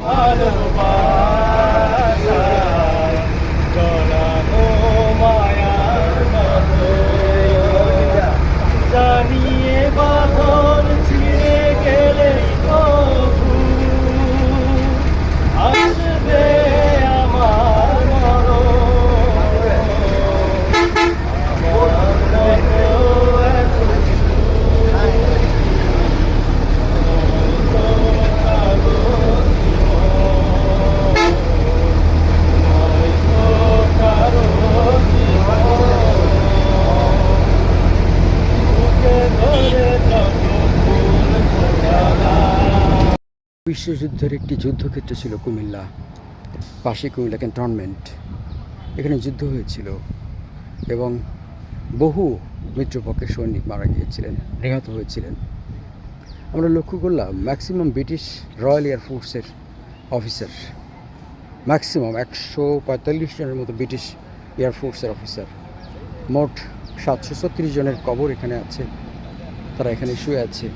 জানিয়ে বিশ্বযুদ্ধের একটি যুদ্ধক্ষেত্র ছিল কুমিল্লা, পাশে কুমিল্লা ক্যান্টনমেন্ট। এখানে যুদ্ধ হয়েছিল এবং বহু মিত্রপক্ষের সৈনিক মারা গিয়েছিলেন, নিহত হয়েছিলেন। আমরা লক্ষ্য করলাম ম্যাক্সিমাম ব্রিটিশ রয়্যাল এয়ারফোর্সের অফিসার ম্যাক্সিমাম একশো পঁয়তাল্লিশ জনের মতো ব্রিটিশ এয়ারফোর্সের অফিসার মোট সাতশো ছত্রিশ জনের কবর এখানে আছে, তারা এখানে শুয়ে আছে।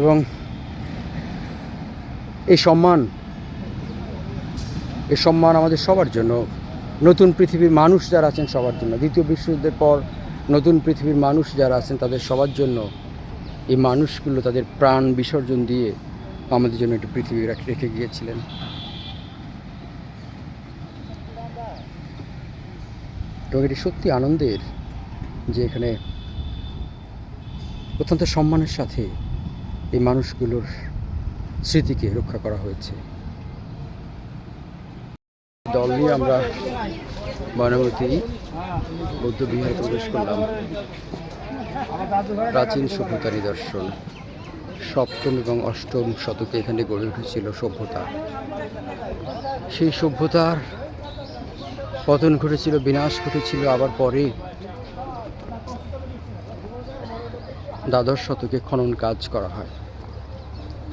এবং এই সম্মান এই সম্মান আমাদের সবার জন্য। নতুন পৃথিবীর মানুষ যারা আছেন সবার জন্য। দ্বিতীয় বিশ্বযুদ্ধের পর নতুন পৃথিবীর মানুষ যারা আছেন তাদের সবার জন্য এই মানুষগুলো তাদের প্রাণ বিসর্জন দিয়ে আমাদের জন্য একটু পৃথিবী রেখে গিয়েছিলেন। এবং এটি সত্যি আনন্দের যে এখানে অত্যন্ত সম্মানের সাথে এই মানুষগুলোর স্মৃতিকে রক্ষা করা হয়েছে। দল নিয়ে আমরা ময়নামতি বৌদ্ধ বিহারে প্রবেশ করলাম। প্রাচীন সভ্যতা নিদর্শন। সপ্তম এবং অষ্টম শতকে এখানে গড়ে উঠেছিল সভ্যতা। সেই সভ্যতার পতন ঘটেছিল, বিনাশ ঘটেছিল, আবার পরে দ্বাদশ শতকে খনন কাজ করা হয়।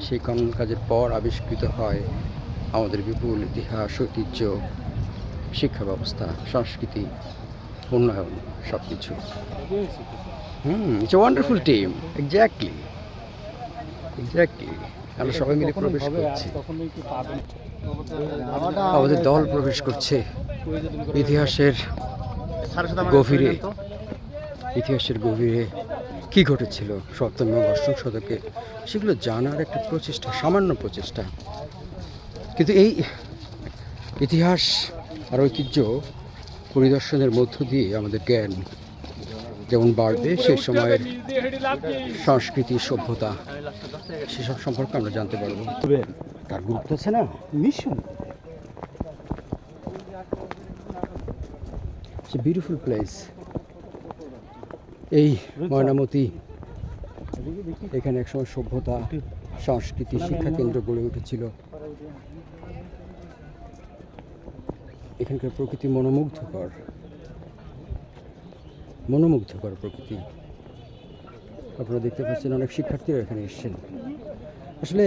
সেই খনন কাজের পর আবিষ্কৃত হয় আমাদের বিপুল ইতিহাস ঐতিহ্য শিক্ষা ব্যবস্থা সংস্কৃতি উন্নয়ন সব কিছু হুম it's wonderful team exactly exactly আমরা সবাই মিলে প্রবেশ করছি। আমাদের দল প্রবেশ করছে। ইতিহাসের গভীরে ইতিহাসের গভীরে। কি ঘটেছিল? সপ্তম এবং অষ্টম শতকে সেগুলো জানার একটা প্রচেষ্টা, সামান্য প্রচেষ্টা। কিন্তু এই ইতিহাস আর ঐতিহ্য পরিদর্শনের মধ্য দিয়ে আমাদের জ্ঞান যেমন বাড়বে সেই সময়ের সংস্কৃতি, সভ্যতা, সেসব সম্পর্কে আমরা জানতে পারব। তার গুরুত্ব আছে না? নিশ্চয় বিউটিফুল প্লেস এই ময়নামতি এখানে একসময় সভ্যতা সংস্কৃতি শিক্ষা কেন্দ্র গড়ে উঠেছিল। এখানকার প্রকৃতি মনোমুগ্ধকর। মনোমুগ্ধকর প্রকৃতি। আপনারা দেখতে পাচ্ছেন অনেক শিক্ষার্থীরা এখানে এসেছেন। আসলে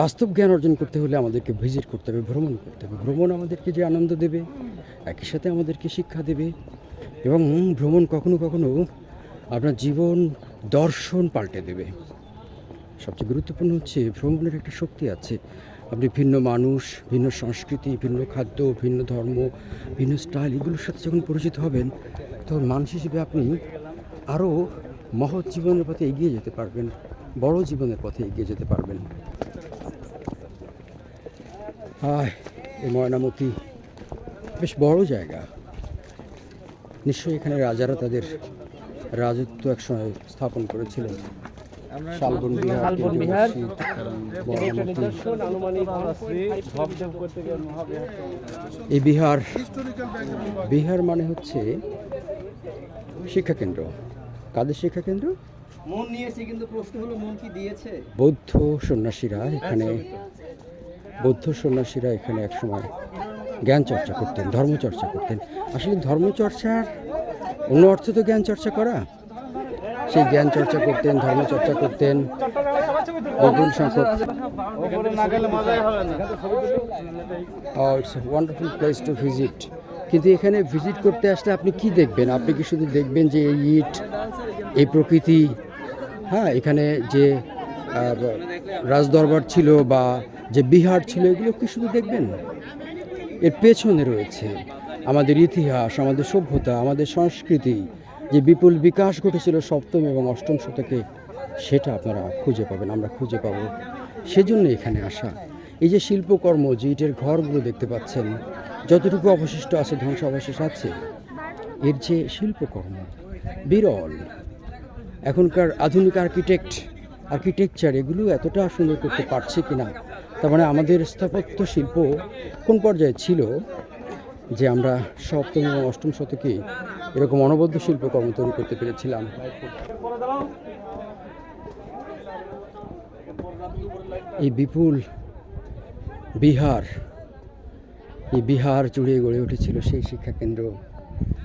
বাস্তব জ্ঞান অর্জন করতে হলে আমাদেরকে ভিজিট করতে হবে ভ্রমণ করতে হবে। ভ্রমণ আমাদেরকে যে আনন্দ দেবে একই সাথে আমাদেরকে শিক্ষা দেবে এবং ভ্রমণ কখনো কখনো আপনার জীবন দর্শন পাল্টে দেবে। সবচেয়ে গুরুত্বপূর্ণ হচ্ছে ভ্রমণের একটা শক্তি আছে। আপনি ভিন্ন মানুষ, ভিন্ন সংস্কৃতি, ভিন্ন খাদ্য, ভিন্ন ধর্ম, ভিন্ন স্টাইল এগুলোর সাথে যখন পরিচিত হবেন, তখন মানুষ হিসেবে আপনি আরও মহৎ জীবনের পথে এগিয়ে যেতে পারবেন, বড় জীবনের পথে এগিয়ে যেতে পারবেন। এই ময়নামতি বেশ বড় জায়গা। নিশ্চয়ই এখানে রাজারা তাদের রাজত্ব একসময় স্থাপন করেছিলেন। শালবন বিহার এই বিহার বিহার মানে হচ্ছে শিক্ষা কেন্দ্র কাদের শিক্ষা কেন্দ্র মন নিয়েছে কিন্তু প্রশ্ন হলো মন কি দিয়েছে? বৌদ্ধ সন্ন্যাসীরা এখানে বৌদ্ধ সন্ন্যাসীরা এখানে একসময় জ্ঞান চর্চা করতেন ধর্মচর্চা করতেন। আসলে ধর্মচর্চার অন্য অর্থ তো জ্ঞান চর্চা করা। সেই জ্ঞান চর্চা করতেন ধর্মচর্চা করতেন। বহুল সংখ্যক। ওয়ান্ডারফুল প্লেস টু ভিজিট কিন্তু এখানে ভিজিট করতে আসলে আপনি কি দেখবেন? আপনি কি শুধু দেখবেন যে এই ইট, এই প্রকৃতি? হ্যাঁ এখানে যে রাজদরবার ছিল বা যে বিহার ছিল, এগুলো কি শুধু দেখবেন? এর পেছনে রয়েছে। আমাদের ইতিহাস, আমাদের সভ্যতা, আমাদের সংস্কৃতি, যে বিপুল বিকাশ ঘটেছিল সপ্তম এবং অষ্টম শতকে, সেটা আপনারা খুঁজে পাবেন, আমরা খুঁজে পাবো। সেজন্য এখানে আসা। এই যে শিল্পকর্ম, যে ইটের ঘরগুলো দেখতে পাচ্ছেন, যতটুকু অবশিষ্ট আছে, ধ্বংসাবশেষ আছে, এর যে শিল্পকর্ম, বিরল। এখনকার আধুনিক আর্কিটেক্ট, আর্কিটেকচার, এগুলো এতটা সুন্দর করতে পারছে কিনা, তার মানে আমাদের স্থাপত্য শিল্প কোন পর্যায়ে ছিল? যে আমরা সপ্তম এবং অষ্টম শতকে এরকম অনবদ্য শিল্পকর্ম তৈরি করতে পেরেছিলাম। এই বিপুল বিহার, এই বিহার জুড়ে গড়ে উঠেছিল সেই শিক্ষা কেন্দ্র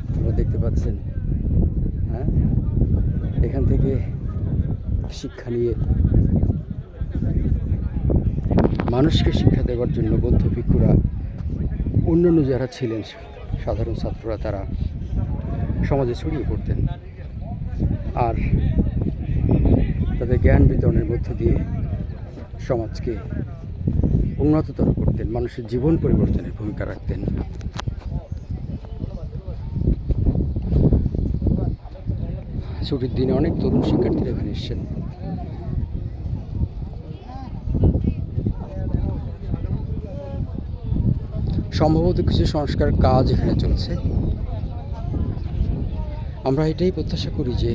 আপনারা দেখতে পাচ্ছেন হ্যাঁ? এখান থেকে শিক্ষা নিয়ে মানুষকে শিক্ষা দেওয়ার জন্য বৌদ্ধ ভিক্ষুরা অন্যান্য যারা ছিলেন, সাধারণ ছাত্ররা তারা সমাজে ছড়িয়ে পড়তেন। আর তাদের জ্ঞান বিতরণের মধ্য দিয়ে সমাজকে উন্নততর করতেন, মানুষের জীবন পরিবর্তনের ভূমিকা রাখতেন। ছুটির দিনে অনেক তরুণ শিক্ষার্থীরা এখানে এসছেন। সম্ভবত কিছু সংস্কার কাজ এখানে চলছে। আমরা এটাই প্রত্যাশা করি যে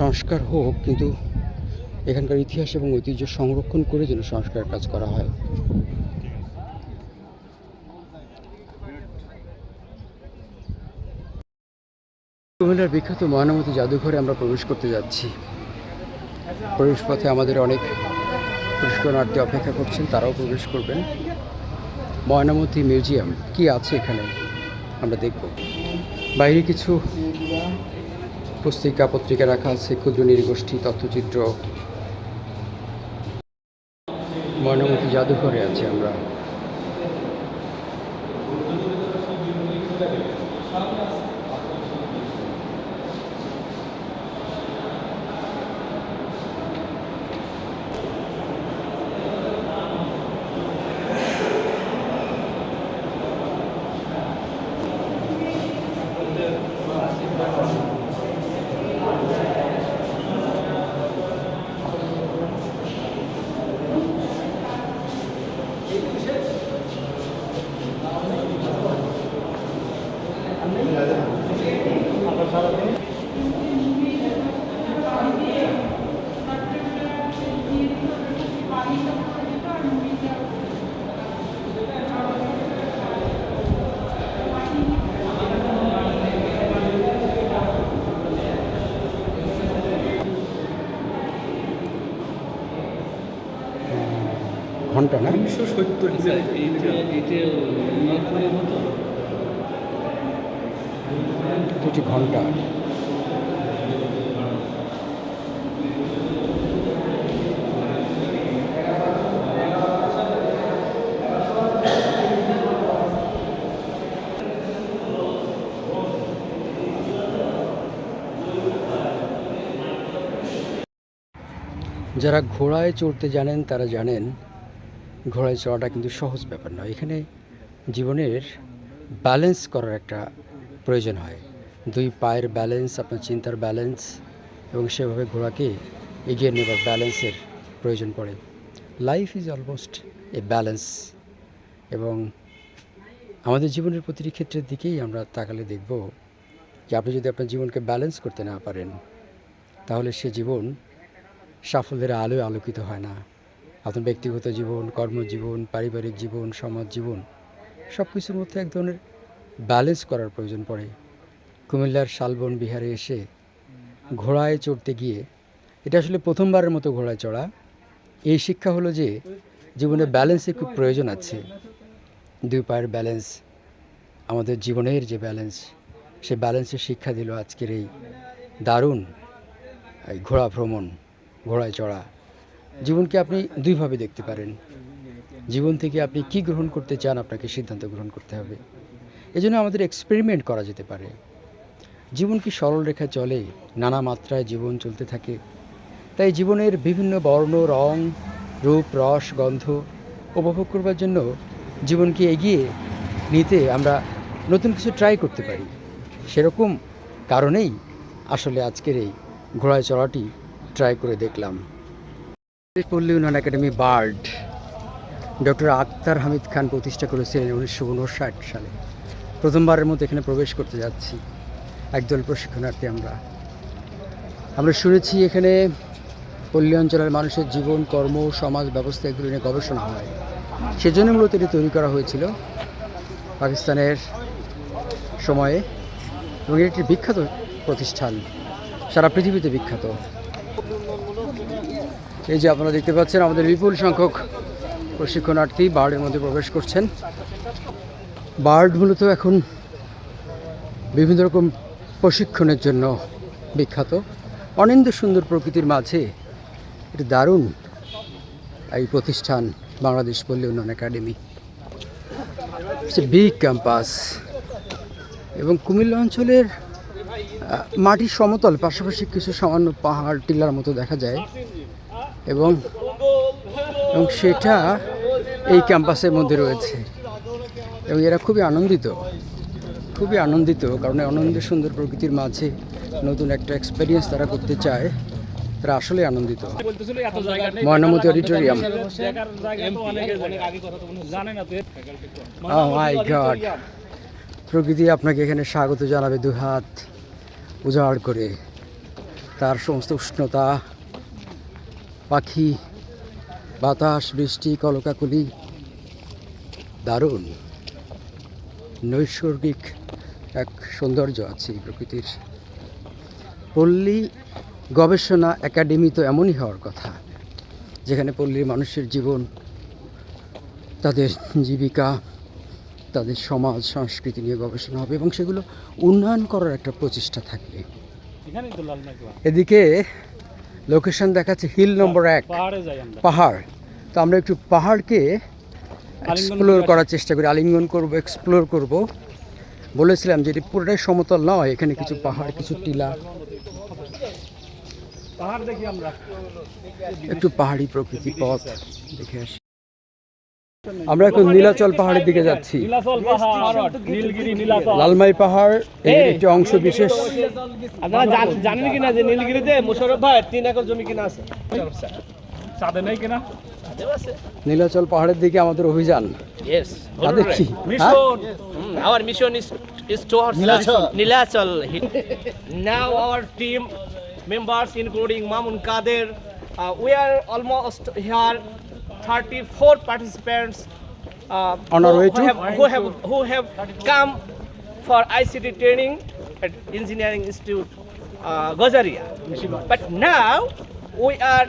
সংস্কার হোক, কিন্তু এখানকার ইতিহাস এবং ঐতিহ্য সংরক্ষণ করে যেন সংস্কার কাজ করা হয়। কুমিল্লার বিখ্যাত ময়নামতি জাদুঘরে আমরা প্রবেশ করতে যাচ্ছি। প্রবেশ পথে আমাদের অনেক পুরস্কারার্থী অপেক্ষা করছেন, তারাও প্রবেশ করবেন। ময়নামতি মিউজিয়াম কি আছে এখানে? আমরা দেখব। বাইরে কিছু পুস্তিকা, পত্রিকা রাখা আছে, ক্ষুদ্র নির্গোষ্ঠী তথ্যচিত্র। ময়নামতি জাদুঘরে আছি আমরা। ঘণ্টা না দুটি ঘণ্টা। যারা ঘোড়ায় চড়তে জানেন তারা জানেন ঘোড়ায় চড়াটা কিন্তু সহজ ব্যাপার নয়। এখানে জীবনের ব্যালেন্স করার একটা প্রয়োজন হয়। দুই পায়ের ব্যালেন্স আপনার চিন্তার ব্যালেন্স এবং সেভাবে ঘোড়াকে এগিয়ে নেবার ব্যালেন্সের প্রয়োজন পড়ে। Life is almost a balance এবং আমাদের জীবনের প্রতিটি ক্ষেত্রের দিকেই আমরা তাকালে দেখব যে আপনি যদি আপনার জীবনকে ব্যালেন্স করতে না পারেন, তাহলে সে জীবন সাফল্যের আলোয় আলোকিত হয় না। আপনার ব্যক্তিগত জীবন, কর্মজীবন, পারিবারিক জীবন, সমাজ জীবন সব কিছুর মধ্যে এক ধরনের ব্যালেন্স করার প্রয়োজন পড়ে। কুমিল্লার শালবন বিহারে এসে ঘোড়ায় চড়তে গিয়ে, এটা আসলে প্রথমবারের মতো ঘোড়ায় চড়া। এই শিক্ষা হলো যে, জীবনে ব্যালেন্সের খুব প্রয়োজন আছে। দুই পায়ের ব্যালেন্স আমাদের জীবনের যে ব্যালেন্স সে ব্যালেন্সের শিক্ষা দিল আজকের এই দারুণ ঘোড়া ভ্রমণ, ঘোড়ায় চড়া। জীবনকে আপনি দুইভাবে দেখতে পারেন। জীবন থেকে আপনি কি গ্রহণ করতে চান, আপনাকে সিদ্ধান্ত গ্রহণ করতে হবে। এজন্য আমাদের এক্সপেরিমেন্ট করা যেতে পারে। জীবন কি সরল রেখায় চলে? নানা মাত্রায় জীবন চলতে থাকে। তাই জীবনের বিভিন্ন বর্ণ, রং, রূপ, রস, গন্ধ উপভোগ করবার জন্য জীবনকে এগিয়ে নিতে আমরা নতুন কিছু ট্রাই করতে পারি। সেরকম কারণেই আসলে আজকের এই ঘোড়ায় চড়াটি ট্রাই করে দেখলাম। Palli Unnayan academy BARD doctor Akhtar Hamid Khan প্রতিষ্ঠা করেছিলেন উনিশশো উনষাট সালে। প্রথমবারের মতো এখানে প্রবেশ করতে যাচ্ছি। একদল প্রশিক্ষণার্থী আমরা। আমরা শুনেছি এখানে পল্লী অঞ্চলের মানুষের জীবন, কর্ম, সমাজ ব্যবস্থা এগুলো নিয়ে গবেষণা হয়। সেজন্য মূলত এটি তৈরি করা হয়েছিল পাকিস্তানের সময়ে এবং এটি একটি বিখ্যাত প্রতিষ্ঠান। সারা পৃথিবীতে বিখ্যাত। এই যে আপনারা দেখতে পাচ্ছেন, আমাদের বিপুল সংখ্যক প্রশিক্ষণার্থী বার্ডের মধ্যে প্রবেশ করছেন। বার্ড মূলত এখন বিভিন্ন রকম প্রশিক্ষণের জন্য বিখ্যাত। অনিন্দ সুন্দর প্রকৃতির মাঝে এটি দারুণ এই প্রতিষ্ঠান, বাংলাদেশ পল্লী উন্নয়ন একাডেমি। বিগ ক্যাম্পাস এবং কুমিল্লা অঞ্চলের মাটির সমতল, পাশাপাশি কিছু সামান্য পাহাড়, টিলার মতো দেখা যায়। এবং এবং সেটা এই ক্যাম্পাসের মধ্যে রয়েছে। এবং এরা খুবই আনন্দিত খুবই আনন্দিত, কারণ আনন্দ সুন্দর প্রকৃতির মাঝে নতুন একটা এক্সপেরিয়েন্স তারা করতে চায়, তারা আসলে আনন্দিত। ময়নামতি অডিটোরিয়াম। মাই গড প্রকৃতি আপনাকে এখানে স্বাগত জানাবে দু হাত উজাড় করে। তার সমস্ত উষ্ণতা পাখি বাতাস বৃষ্টি কলকাকলি দারুণ। নৈসর্গিক এক সৌন্দর্য আছে এই প্রকৃতির। পল্লী গবেষণা একাডেমি তো এমনই হওয়ার কথা যেখানে পল্লীর মানুষের জীবন তাদের জীবিকা তাদের সমাজ সংস্কৃতি নিয়ে গবেষণা হবে এবং সেগুলো উন্নয়ন করার একটা প্রচেষ্টা থাকবে। এদিকে লোকেশন দেখাচ্ছে হিল নম্বর এক। পাহাড়ে তো আমরা একটু পাহাড়কে এক্সপ্লোর করার চেষ্টা করি আলিঙ্গন করব এক্সপ্লোর করব। বলেছিলাম যে এটি পুরোটাই সমতল নয় এখানে কিছু পাহাড় কিছু টিলা। একটু পাহাড়ি প্রকৃতি পথ দেখে আসি। আমরা এখন নীলাচল পাহাড়ের দিকে যাচ্ছি। নীলাচল পাহাড় নীলগিরি নীলাচল। লালমাই পাহাড় এর একটি অংশ বিশেষ। আপনারা জানেন কিনা যে নীলগিরিতে মোশারফ ভাই তিন একর জমি কিনা আছে? চাঁদে নেই কিনা? নীলাচল পাহাড়ের দিকে আমাদের অভিযান। Yes. তাদের কি? হ্যাঁ? Mission. mission is is towards Nilachal. Nilachal. now our team members, including Mamun Kader, uh, we are almost here 34 participants. Uh, On our way who to? have, who have who have come for ICT training at Engineering Institute, uh, Gozaria. But now we are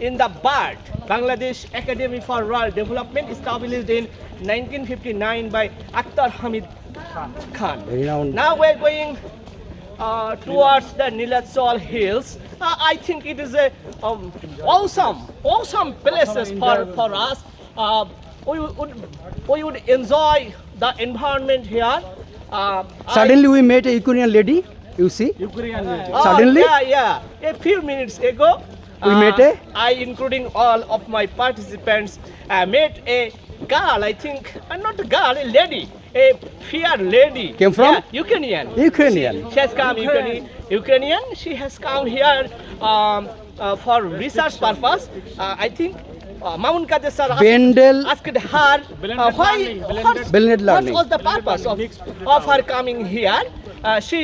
in the BART, Bangladesh Academy for Rural Development, established in 1959 by Akhtar Hamid Khan. Now we're going uh, towards the Nilachal Hills. Uh, I think it is a um, awesome, awesome places for, for us. Uh, we would we would enjoy the environment here. Uh, I- Suddenly we met a Ukrainian lady, you see? Ukrainian Oh, Suddenly? Yeah, yeah. A few minutes ago, uh, We met a- I, including all of my participants, uh, met a girl. I think, uh, not a girl, a lady, a fair lady. Came from? Yeah, Ukrainian. Ukrainian. She she has come Ukrainian. Ukrainian. She has come here um, uh, for research purpose. Uh, I think. Uh, Mamun Kadir sir asked, Bendel asked her uh, why learning, blended- what- what was the purpose of, of her coming here? Uh, she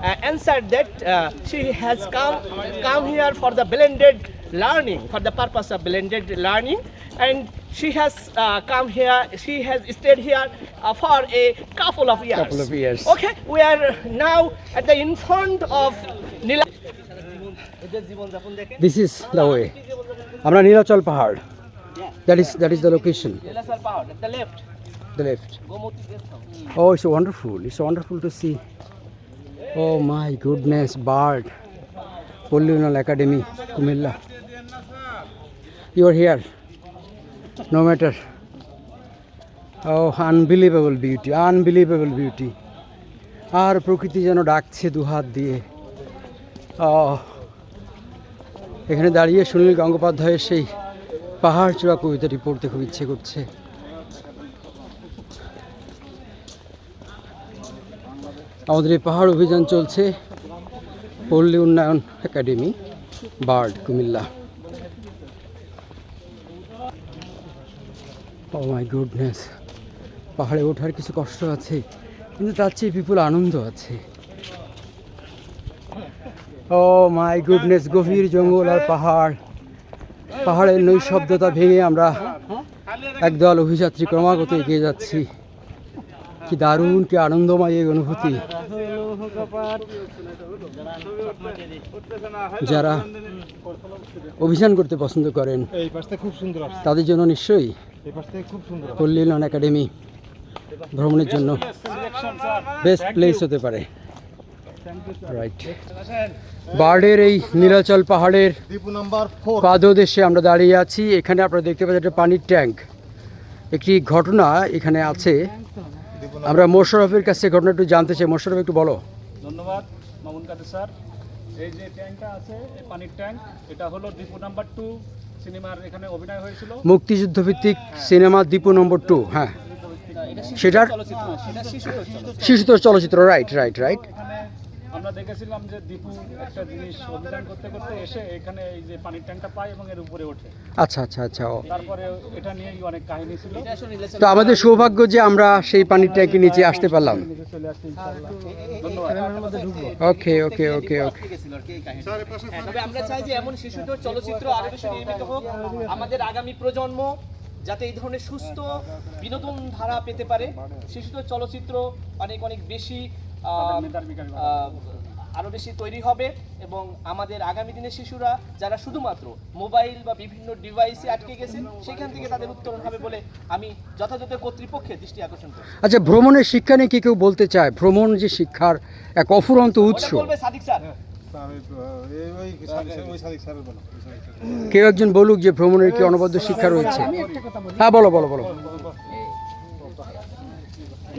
uh, answered that uh, she has come come here for the blended learning, for the purpose of blended learning, and she has uh, come here. She has stayed here uh, for a couple of years. Couple of years. Okay, we are now at the in front of Nila. This is the way. আমরা নীলাচল পাহাড় that is that is the location Nilasar Pahad at the left. Guest House. Oh, it's wonderful. It's wonderful to see. Oh my goodness, bird. Polyunal Academy, Kumilla. You are here. No matter. Oh, unbelievable beauty, unbelievable beauty. আর প্রকৃতি যেন ডাকছে দুহাত দিয়ে ও এখানে দাঁড়িয়ে সুনীল গঙ্গোপাধ্যায়ের সেই পাহাড় চূড়া কবিতাটি পড়তে খুব ইচ্ছে করছে আমাদের এই পাহাড় অভিযান চলছে Palli Unnayan academy BARD Comilla oh my goodness পাহাড়ে ওঠার কিছু কষ্ট আছে কিন্তু তার চেয়ে বিপুল আনন্দ আছে। ও মাই গুডনেস গভীর জঙ্গল আর পাহাড়। পাহাড়ের নৈশব্দতা ভেঙে আমরা একদল অভিযাত্রী ক্রমাগত এগিয়ে যাচ্ছি। কি দারুণ কি আনন্দময় এই অনুভূতি। যারা অভিযান করতে পছন্দ করেন তাদের জন্য নিশ্চয়ই এই পাশটা খুব সুন্দর পল্লী একাডেমি ভ্রমণের জন্য বেস্ট প্লেস হতে পারে। রাইট বার্ডের এই নীলাচল পাহাড়ের পাদদেশে আমরা দাঁড়িয়ে আছি। এখানে আপনারা দেখতে পাচ্ছেন একটা পানির ট্যাঙ্ক। একটি ঘটনা এখানে আছে। আমরা মোশারফের কাছে ঘটনা একটু জানতে চাই। মোশারফ একটু বলো। ধন্যবাদ মামুন কাদের স্যার। এই যে ট্যাঙ্কটা আছে এই পানির ট্যাঙ্ক এটা হলো ডিপো নাম্বার টু সিনেমার এখানে অভিনয় হয়েছিল? মুক্তিযুদ্ধ ভিত্তিক সিনেমা দীপু নম্বর টু হ্যাঁ। সেটার শিশুতোষ চলচ্চিত্র। রাইট রাইট রাইট আমরা দেখেছিলাম যে দীপু একটা জিনিস অভিযান করতে করতে এসে এখানে এই যে পানির ট্যাঙ্কটা পায় এবং এর উপরে ওঠে। আচ্ছা আচ্ছা আচ্ছা ও। তারপরে এটা নিয়েই অনেক কাহিনী ছিল। তো আমাদের সৌভাগ্য যে আমরা সেই পানির ট্যাঙ্কের নিচে আসতে পারলাম। ধন্যবাদ। ওকে ওকে ওকে ওকে। হ্যাঁ, তবে আমরা চাই যে এমন শিশুদের চলচ্চিত্র আরও বেশি নির্মিত হোক। আমাদের আগামী প্রজন্ম যাতে এই ধরনের সুস্থ বিনোদন ধারা পেতে পারে। শিশুদের চলচ্চিত্র অনেক অনেক বেশি আহ, মেধার বিকাশ ঘটাবে। আহ, আরও বেশি তৈরি হবে এবং আমাদের আগামী দিনের শিশুরা যারা শুধুমাত্র মোবাইল বা বিভিন্ন ডিভাইসে আটকে গেছেন সেখান থেকে তাদের উত্তরণ হবে বলে আমি যথাযথ কর্তৃপক্ষের দৃষ্টি আকর্ষণ করি আচ্ছা ভ্রমণের শিক্ষা নিয়ে কি কেউ বলতে চায়? ভ্রমণ যে শিক্ষার এক অফুরন্ত উৎস। বলবে সাদিক স্যার। ওই সাদিক- ওই সাদিক স্যারের বলো ওই সাদিক স্যারের। কেউ একজন বলুক যে ভ্রমণের কি অনবদ্য শিক্ষা রয়েছে। হ্যাঁ বলো বলো বলো।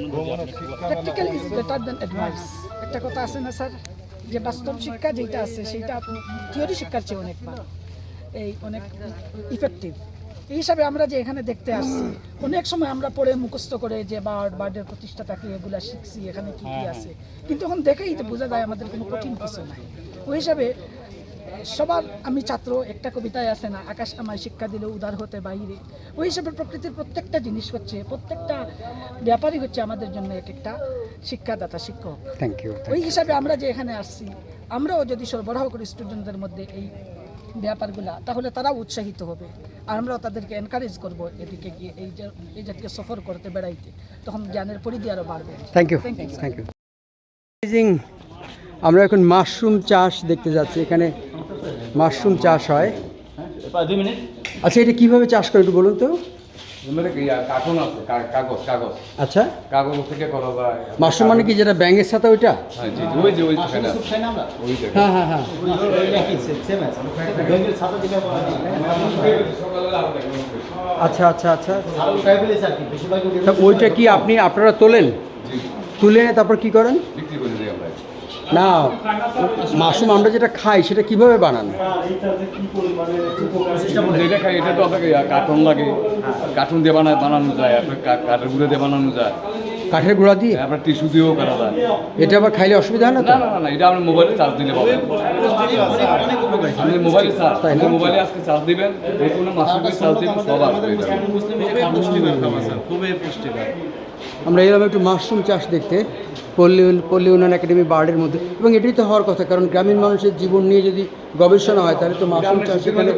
Practical is better than advice একটা কথা আছে না স্যার? যে বাস্তব শিক্ষা যেটা আছে সেইটা থিওরি শিক্ষার চেয়ে অনেক ভালো। এই অনেক ইফেক্টিভ এই হিসাবে আমরা যে এখানে দেখতে আসছি অনেক সময় আমরা পড়ে মুখস্থ করে যে বার্ড বার্ডের প্রতিষ্ঠাতা কি এগুলা শিখছি এখানে কি কি আছে। কিন্তু এখন দেখেই তো বোঝা যায় আমাদের কোনো কঠিন কিছু নাই। ওই হিসাবে সবার আমি ছাত্র একটা কবিতায় আছে না আকাশ আমায় শিক্ষা দিলে উদার হতে বাইরে ওই হিসাবে প্রকৃতির প্রত্যেকটা জিনিস হচ্ছে প্রত্যেকটা ব্যাপারই হচ্ছে আমাদের জন্য এক একটা শিক্ষাদাতা শিক্ষক। থ্যাংক ইউ ওই হিসাবে আমরা যে এখানে আসছি আমরাও যদি সরবরাহ করি স্টুডেন্টদের মধ্যে এই ব্যাপারগুলা তাহলে তারাও উৎসাহিত হবে। আর আমরাও তাদেরকে এনকারেজ করব এদিকে গিয়ে এই যে এই জাতীয় সফর করতে বেড়াইতে। তখন জ্ঞানের পরিধি আরও বাড়বে। থ্যাংক ইউ থ্যাংক ইউ আমরা এখন মাশরুম চাষ দেখতে যাচ্ছি। এখানে মাশরুম চাষ হয়। আচ্ছা এটা কীভাবে চাষ করে একটু বলুন তো? মানে আচ্ছা। কাগজ থেকে করা মাশরুম মানে কি যেটা ব্যাঙের সাথে ওইটা? হ্যাঁ জি জি, ওই যে ওই যেখানে আছে। ওই জায়গায়। হ্যাঁ হ্যাঁ হ্যাঁ। আচ্ছা আচ্ছা আচ্ছা। তা ওইটা কি আপনি আপনারা তোলেন? তুলে এনে তারপর কি করেন বিক্রি করে দিই আমরা না মাশরুম আমরা যেটা খাই সেটা কীভাবে বানান? যেটা খাই এটা তো আপনাকে কার্টুন লাগে। কার্টুন দিয়ে বানায় বানানো যায় আপনার কা- কাঠের গুঁড়ো দিয়ে বানানো যায়। কাঠের গুঁড়া দিয়ে? আপনার টিস্যু দিয়েও করা যায়। এটা আবার খাইলে অসুবিধা হয় না তো? না না না, এটা আপনি মোবাইলে চার্জ দিলে পাবেন। আপনি মোবাইলে চার্জ তাই আপনি মোবাইলে আজকে চার্জ দিবেন যে কোনো মাসুমের চার্জ দিবেন সব আসবে এটা। আমরা এরকম একটু মাশরুম চাষ দেখতে পল্লী পল্লী উন্নয়ন একাডেমি বার্ডের মধ্যে। এবং এটাই তো হওয়ার কথা কারণ গ্রামীণ মানুষের জীবন নিয়ে যদি গবেষণা হয় তাহলে তো মাশরুম চাষ এখানে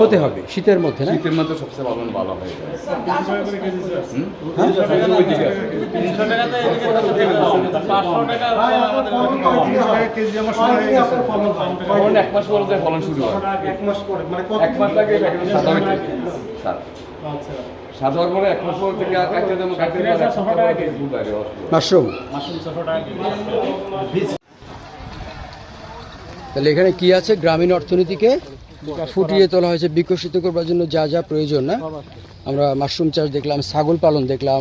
হতে হবে শীতের মধ্যে না? শীতের মধ্যে সবচেয়ে ফলন ভালো হয়। এক মাস পরে ফলন শুরু এক মাস এক মাস মাশরুম? তাহলে এখানে কি আছে? গ্রামীণ অর্থনীতিকে ফুটিয়ে তোলা হয়েছে বিকশিত করবার জন্য যা যা প্রয়োজন না? আমরা মাশরুম চাষ দেখলাম ছাগল পালন দেখলাম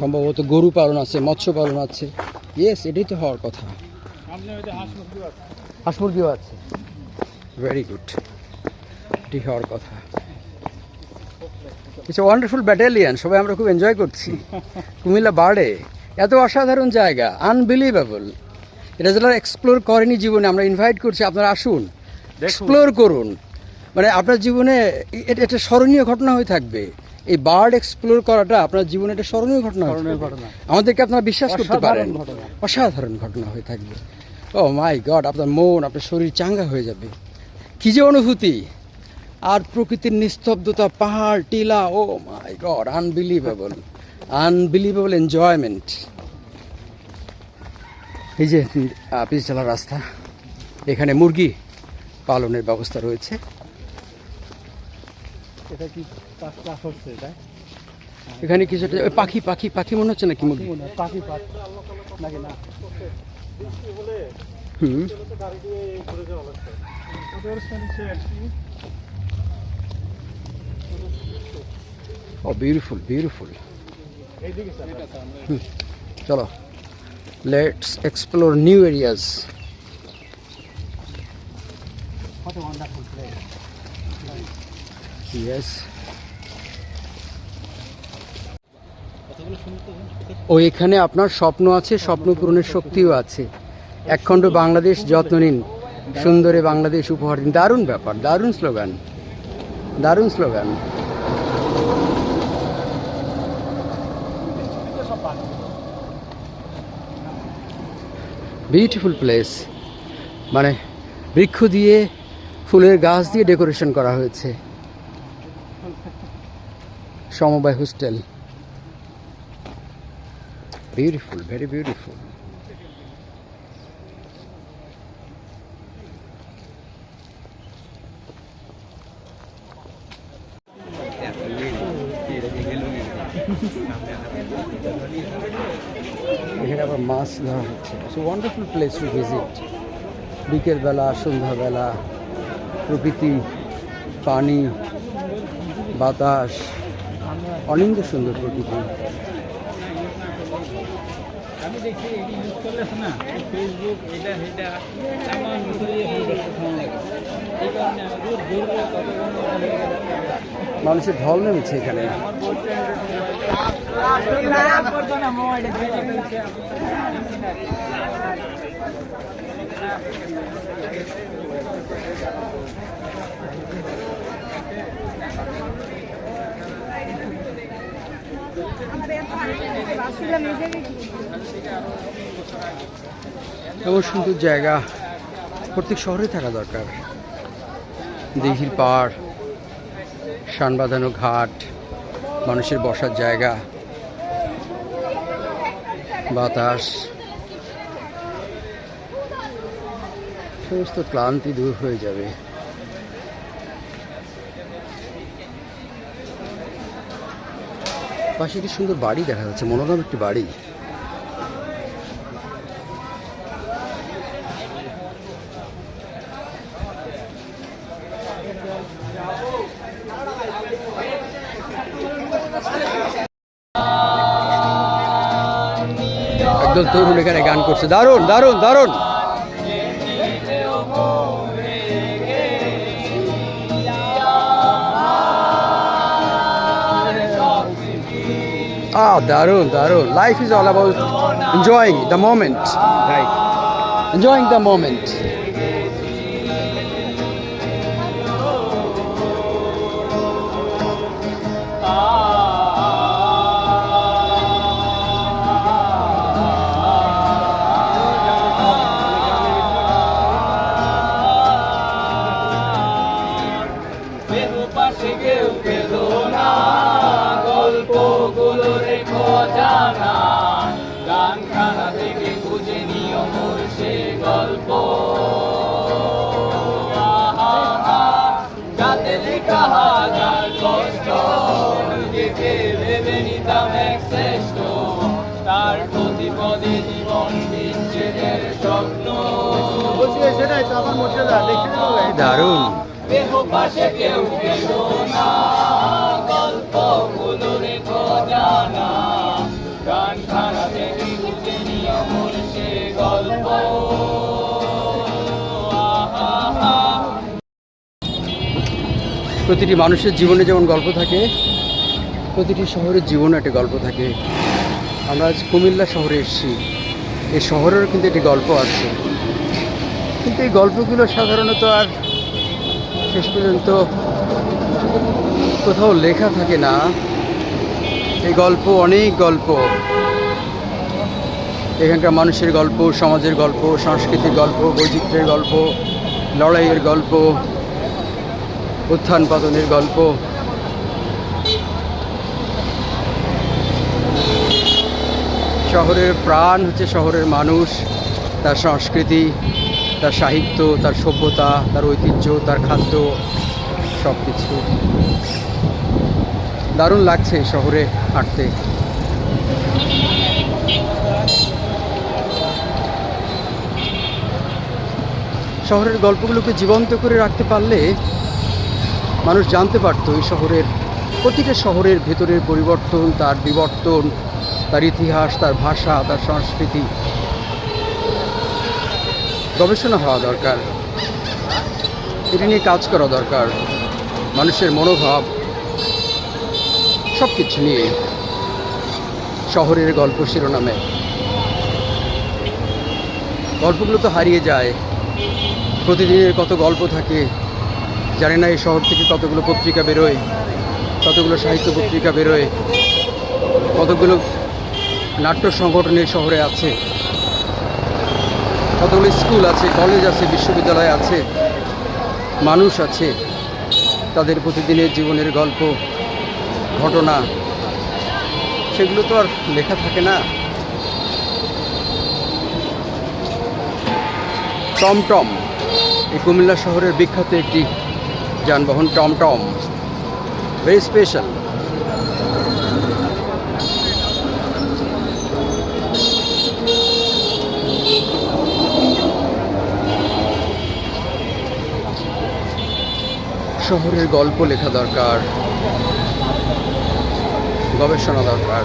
সম্ভবত গরু পালন আছে মৎস্য পালন আছে। ইয়েস এটাই তো হওয়ার কথা। হাঁস মুরগিও আছে। ভেরি গুড এটি হওয়ার কথা। ইটস ওয়ান্ডারফুল ব্যাটালিয়ান সবাই আমরা খুব এনজয় করছি। কুমিল্লা বার্ডে এত অসাধারণ জায়গা। আনবিলিভেবল এটা যারা এক্সপ্লোর করেনি জীবনে আমরা ইনভাইট করছি আপনারা আসুন। এক্সপ্লোর করুন। মানে আপনার জীবনে এটা একটা স্মরণীয় ঘটনা হয়ে থাকবে। এই বার্ড এক্সপ্লোর করাটা আপনার জীবনে একটা স্মরণীয় ঘটনা আমাদেরকে আপনারা বিশ্বাস করতে পারেন। অসাধারণ ঘটনা হয়ে থাকবে। ও মাই গড আপনার মন আপনার শরীর চাঙ্গা হয়ে যাবে। কী যে অনুভূতি। আর প্রকৃতির নিস্তব্ধতা পাহাড় টিলা ও my god unbelievable unbelievable enjoyment এই যে পিস চালার রাস্তা এখানে মুরগি পালনের ব্যবস্থা রয়েছে। এটা কি চাষ হচ্ছে এখানে কিছুটা পাখি পাখি পাখি মনে হচ্ছে নাকি মুরগি? পাখি নাকি না? হুম। ও বিউটিফুল বিউটিফুল চলো let's explore new areas yes oh, এখানে আপনার স্বপ্ন আছে, স্বপ্ন পূরণের শক্তিও আছে। একখণ্ড বাংলাদেশ যত্ন নিন। সুন্দরে বাংলাদেশ উপহার দিন। দারুণ ব্যাপার, দারুণ স্লোগান। দারুণ স্লোগান। বিউটিফুল প্লেস মানে বৃক্ষ দিয়ে ফুলের গাছ দিয়ে ডেকোরেশন করা হয়েছে। সমবায় হোস্টেল। বিউটিফুল ভেরি বিউটিফুল এখানে আবার মাছ ধরা হচ্ছে। So wonderful place to visit বিকেলবেলা সন্ধ্যাবেলা প্রকৃতি পানি বাতাস অনিন্দ সুন্দর প্রকৃতি। আমি দেখছি ইউজ করলে না। ফেসবুক এটা সেটা আমার কত মানুষের ঢল নেমেছে এখানে। এমন সুন্দর জায়গা। প্রত্যেক শহরে থাকা দরকার। দিঘির পাড় শান বাঁধানো ঘাট, মানুষের বসার জায়গা। বাতাস। সমস্ত ক্লান্তি দূর হয়ে যাবে। পাশে একটি সুন্দর বাড়ি দেখা যাচ্ছে, মনোরম একটি বাড়ি। তরুণ এখানে গান করছে। দারুণ দারুণ দারুণ। Ah, দারুণ দারুণ। Life is all about enjoying the moment right enjoying the moment প্রতিটি মানুষের জীবনে যেমন গল্প থাকে, প্রতিটি শহরের জীবনে একটা গল্প থাকে। আমরা আজ কুমিল্লা শহরে এসেছি। এই শহরেরও কিন্তু একটি গল্প আছে। কিন্তু এই গল্পগুলো সাধারণত আর শেষ পর্যন্ত কোথাও লেখা থাকে না। এই গল্প অনেক গল্প। এখানকার মানুষের গল্প, সমাজের গল্প সংস্কৃতির গল্প, বৈচিত্র্যের গল্প, লড়াইয়ের গল্প, উত্থান পতনের গল্প। শহরের প্রাণ হচ্ছে শহরের মানুষ, তার সংস্কৃতি, তার সাহিত্য, তার সভ্যতা, তার ঐতিহ্য, তার খাদ্য সব কিছু দারুণ লাগছে শহরে হাঁটতে। শহরের গল্পগুলোকে জীবন্ত করে রাখতে পারলে মানুষ জানতে পারতো এই শহরের প্রতিটা শহরের ভেতরের পরিবর্তন, তার বিবর্তন, তার ইতিহাস, তার ভাষা, তার সংস্কৃতি। গবেষণা হওয়া দরকার। এটা নিয়ে কাজ করা দরকার। মানুষের মনোভাব সব কিছু নিয়ে শহরের গল্প শিরোনামে। গল্পগুলো তো হারিয়ে যায়। প্রতিদিনের কত গল্প থাকে, জানি না এই শহর থেকে কতগুলো পত্রিকা বেরোয়, কতগুলো সাহিত্য পত্রিকা বেরোয়, কতগুলো নাট্য সংগঠনের শহরে আছে, কতগুলো স্কুল আছে, কলেজ আছে, বিশ্ববিদ্যালয় আছে, মানুষ আছে, তাদের প্রতিদিনের জীবনের গল্প, ঘটনা, সেগুলো তো আর লেখা থাকে না। টমটম। এই কুমিল্লা শহরের বিখ্যাত একটি যানবাহন টমটম। ভেরি স্পেশাল শহরের গল্প লেখা দরকার। গবেষণা দরকার।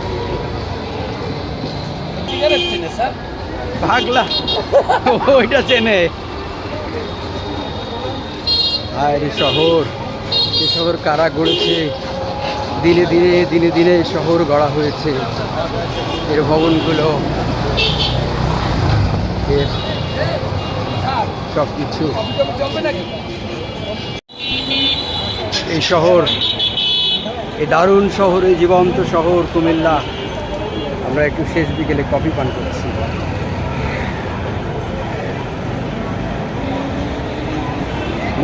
ভাগলা ওইটা চেনে। আরে শহর, এ শহর কারা গড়েছে? দিনে দিনে দিনে দিনে শহর গড়া হয়েছে। এর ভবনগুলো, এর সব কিছু এই শহর এই দারুণ শহর এই জীবন্ত শহর কুমিল্লা। আমরা একটু শেষ বিকেলে কফি পান করছি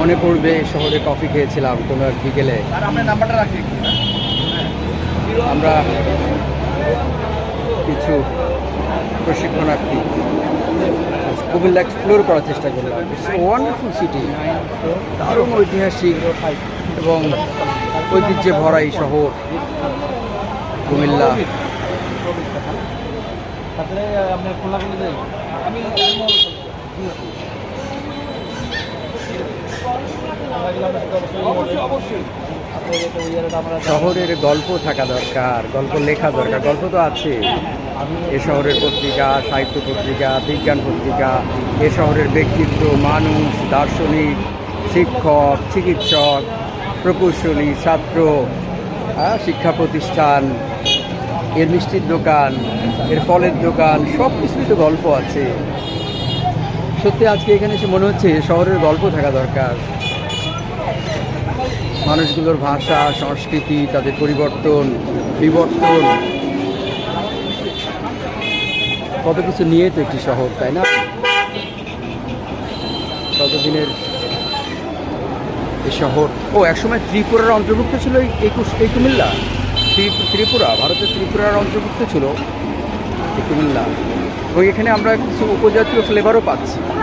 মনে পড়বে শহরে কফি খেয়েছিলাম কোনো এক বিকেলে। আমরা রাখি আমরা কিছু প্রশিক্ষণার্থী কুমিল্লা এক্সপ্লোর করার চেষ্টা করলাম। ওয়ান্ডারফুল সিটি দারুণ ঐতিহাসিক এবং ঐতিহ্যে ভরা এই শহর কুমিল্লা। আমি শহরের গল্প থাকা দরকার গল্প লেখা দরকার গল্প তো আছে। এ শহরের পত্রিকা সাহিত্য পত্রিকা বিজ্ঞান পত্রিকা এ শহরের ব্যক্তিত্ব মানুষ দার্শনিক শিক্ষক চিকিৎসক প্রকৌশলী ছাত্র হ্যাঁ, শিক্ষা প্রতিষ্ঠান এর মিষ্টির দোকান এর ফলের দোকান সব কিছুই তো গল্প আছে। সত্যি আজকে এখানে এসে মনে হচ্ছে শহরের গল্প থাকা দরকার। মানুষগুলোর ভাষা, সংস্কৃতি, তাদের পরিবর্তন, বিবর্তন। কত কিছু নিয়ে তো একটি শহর, তাই না? কতদিনের এই শহর। ও, একসময় ত্রিপুরার অন্তর্ভুক্ত ছিল এই এই কুমিল্লা? ত্রিপুরা, ভারতের ত্রিপুরার অন্তর্ভুক্ত ছিল এই কুমিল্লা। এবং এখানে আমরা কিছু উপজাতীয় ফ্লেভারও পাচ্ছি।